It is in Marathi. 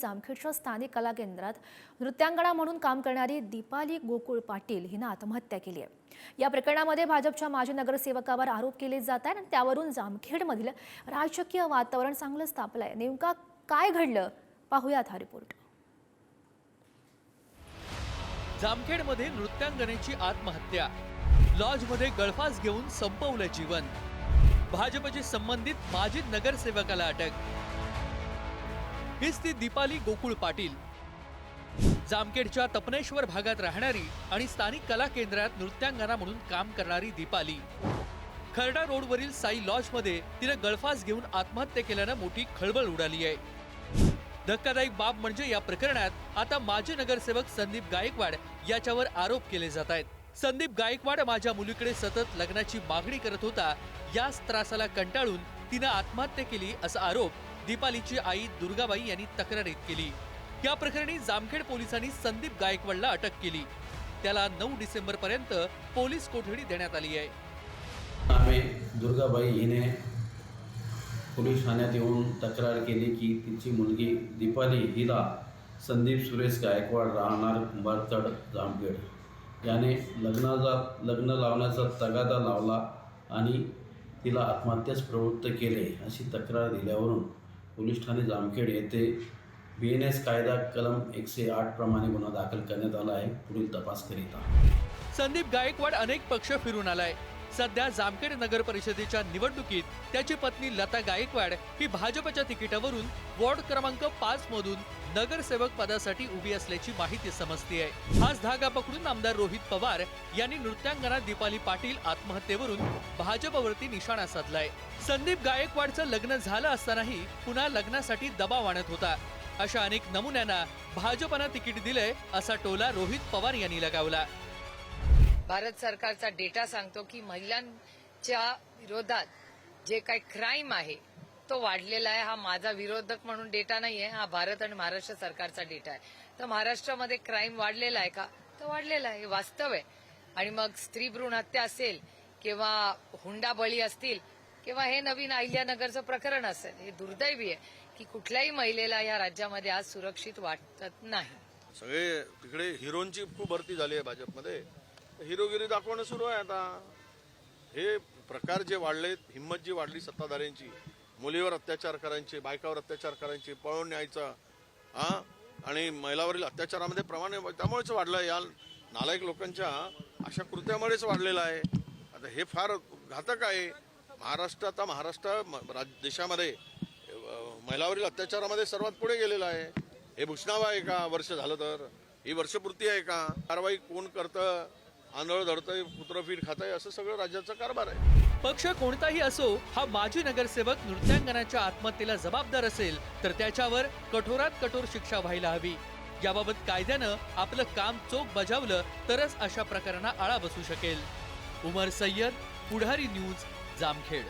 जामखेडच्या स्थानिक कला केंद्रात नृत्यांगणा म्हणून काम करणारी दीपाली गोकुळ पाटील हिनं आत्महत्या केली आहे. या प्रकरणामध्ये भाजपच्या माजी नगरसेवकावर आरोप केले जात आहेत आणि त्यावरून जामखेडमधील राजकीय वातावरण चांगलं तापलं आहे. नेमका काय घडलं? पाहूयात हा रिपोर्ट. जामखेडमध्ये नृत्यांगनेची आत्महत्या. लॉजमध्ये गळफास घेऊन संपवलं जीवन. भाजपशी संबंधित माजी नगरसेवकाला अटक. हीच ती दीपाली गोकुळ पाटील. जामखेडच्या तपनेश्वर भागात राहणारी आणि स्थानिक कला केंद्रात नृत्यांगना म्हणून काम करणारी दीपाली. खर्डा रोडवरील साई लॉजमध्ये तिनं गळफास घेऊन आत्महत्या केल्यानं मोठी खळबळ उडाली आहे. धक्कादायक बाब म्हणजे या प्रकरणात आता माजी नगरसेवक संदीप गायकवाड याच्यावर आरोप केले जात आहेत. संदीप गायकवाड माझ्या मुलीकडे सतत लग्नाची मागणी करत होता. याच त्रासाला कंटाळून तिनं आत्महत्या केली असा आरोप दीपालीची आई दुर्गाबाई यांनी तक्रारीत केली. या प्रकरणी जामखेड पोलिसांनी संदीप गायकवाडला अटक केली. त्याला नऊ डिसेंबर पर्यंत पोलीस कोठडी देण्यात आली आहे. आम्ही दुर्गाबाई हिने पोलीस ठाण्यात येऊन तक्रार केली की तिची मुलगी दीपाली हिला संदीप सुरेश गायकवाड राहणार कुंभारतड जामखेड. याने लग्नाचा लग्न लावण्याचा तगादा लावला आणि तिला आत्महत्याच प्रवृत्त केले अशी तक्रार दिल्यावरून पोलीस ठाणे जामखेड येथे बी एन एस कायदा कलम एकशे आठ प्रमाणे गुन्हा दाखल करण्यात आला आहे. पुढील तपास करीता संदीप गायकवाड अनेक पक्ष फिरून आलाय. सध्या जामखेड नगर परिषदेच्या निवडणुकीत त्याची पत्नी लता गायकवाड ही भाजपच्या तिकिटावरून वॉर्ड क्रमांक पाच मधून नगरसेवक पदासाठी उभी असल्याची माहिती समजते हाच धागा पकडून आमदार रोहित पवार यांनी नृत्यांगना दीपाली पाटील आत्महत्येवरून भाजपवरती निशाणा साधलाय. संदीप गायकवाडचं लग्न झालं असतानाही पुन्हा लग्नासाठी दबाव आणत होता. अशा अनेक नमुन्यांना भाजपनं तिकीट दिलंय असा टोला रोहित पवार यांनी लगावला. भारत सरकारचा डेटा सांगतो की महिलांच्या विरोधात जे काही क्राईम आहे तो वाढलेला आहे. हा माझा विरोधक म्हणून डेटा नाही आहे हा भारत आणि महाराष्ट्र सरकारचा डेटा आहे. तर महाराष्ट्रामध्ये क्राईम वाढलेला आहे का? तर वाढलेला आहे हे वास्तव आहे. आणि मग स्त्री भ्रूण हत्या असेल किंवा हुंडा बळी असतील किंवा हे नवीन अहिल्यानगरचं प्रकरण असेल हे दुर्दैवी आहे की कुठल्याही महिलेला या राज्यामध्ये आज सुरक्षित वाटत नाही. सगळे तिकडे हिरोंची खूप भरती झाली आहे भाजपमध्ये. हिरोगिरी दाखवणं सुरू आहे आता. हे प्रकार जे वाढलेत हिंमत जी वाढली सत्ताधाऱ्यांची मुलीवर अत्याचार करायचे बायकावर अत्याचार करायचे पळून न्यायचा हा? आणि महिलावरील अत्याचारामध्ये प्रमाण त्यामुळेच वाढलं आहे या नालायक लोकांच्या अशा कृत्यामुळेच वाढलेलं आहे. आता हे फार घातक आहे. महाराष्ट्र आता महाराष्ट्र म- राज- देशामध्ये महिलावरील अत्याचारामध्ये सर्वात पुढे गेलेलं आहे. हे भूषणावं आहे का? वर्ष झालं तर. ही वर्षपूर्ती आहे का? कारवाई कोण करतं? आंधळ धडतंय कुत्रफीट खातंय असं सगळं राज्याचा कारभार आहे. पक्ष कोणताही असो हा माजी नगरसेवक नृत्यांगनाच्या आत्महत्येला जबाबदार असेल तर त्याच्यावर कठोरात कठोर शिक्षा व्हायला हवी. याबाबत कायद्यानं आपलं काम चोख बजावलं तरच अशा प्रकारांना आळा बसू शकेल. उमर सय्यद पुढारी न्यूज जामखेड.